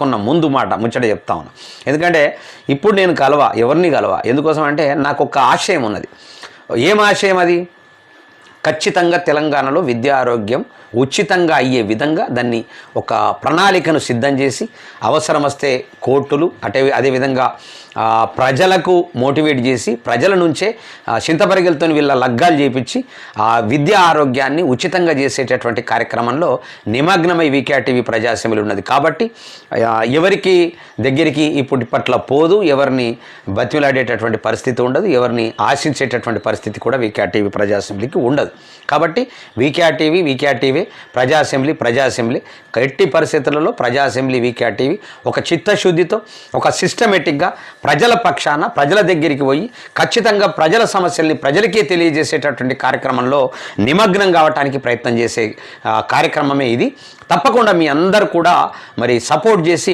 కొన్న ముందు మాట ముచ్చట చెప్తా ఉన్నా. ఎందుకంటే ఇప్పుడు నేను కలవ ఎవరిని కలవ? ఎందుకోసం అంటే నాకు ఒక ఆశయం ఉన్నది. ఏం ఆశయం అది? ఖచ్చితంగా తెలంగాణలో విద్యా ఆరోగ్యం ఉచితంగా అయ్యే విధంగా దాన్ని ఒక ప్రణాళికను సిద్ధం చేసి అవసరం వస్తే కోర్టులు అటే అదేవిధంగా ప్రజలకు మోటివేట్ చేసి ప్రజల నుంచే ఆ, చింతపరిగెలతో వీళ్ళ లగ్గాలు చేపించి ఆ విద్యా ఆరోగ్యాన్ని ఉచితంగా చేసేటటువంటి కార్యక్రమంలో నిమగ్నమై వీకే టీవీ ప్రజాసెంబ్లీ ఉన్నది. కాబట్టి ఎవరికి దగ్గరికి ఇప్పుడు పట్ల పోదు ఎవరిని బతిమలాడేటటువంటి పరిస్థితి ఉండదు ఎవరిని ఆశించేటటువంటి పరిస్థితి కూడా వీకే టీవీ ప్రజాసెంబ్లీకి ఉండదు. కాబట్టి వీకేఆర్టీవీ టీవీ వీకే టీవీ ప్రజా అసెంబ్లీ ప్రజా అసెంబ్లీ ఎట్టి పరిస్థితులలో ప్రజా అసెంబ్లీ వీకే టీవీ ఒక చిత్తశుద్ధితో ఒక సిస్టమేటిక్గా ప్రజల పక్షాన ప్రజల దగ్గరికి పోయి ఖచ్చితంగా ప్రజల సమస్యల్ని ప్రజలకే తెలియజేసేటటువంటి కార్యక్రమంలో నిమగ్నం కావటానికి ప్రయత్నం చేసే కార్యక్రమమే ఇది. తప్పకుండా మీ అందరు కూడా మరి సపోర్ట్ చేసి